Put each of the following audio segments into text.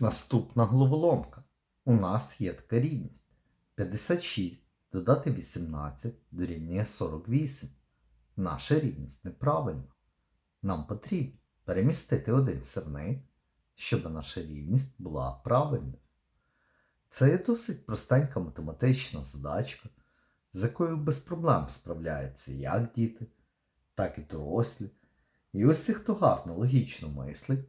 Наступна головоломка. У нас є така рівність. 56 додати 18 дорівнює 48. Наша рівність неправильна. Нам потрібно перемістити один сирник, щоб наша рівність була правильною. Це є досить простенька математична задачка, з якою без проблем справляються як діти, так і дорослі. І ось ті, хто гарно логічно мислить,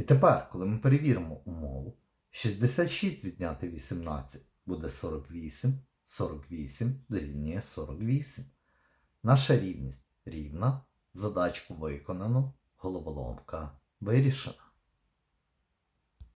І тепер, коли ми перевіримо умову, 66 відняти 18 буде 48, 48 дорівнює 48. Наша рівність рівна, задачку виконано, головоломка вирішена.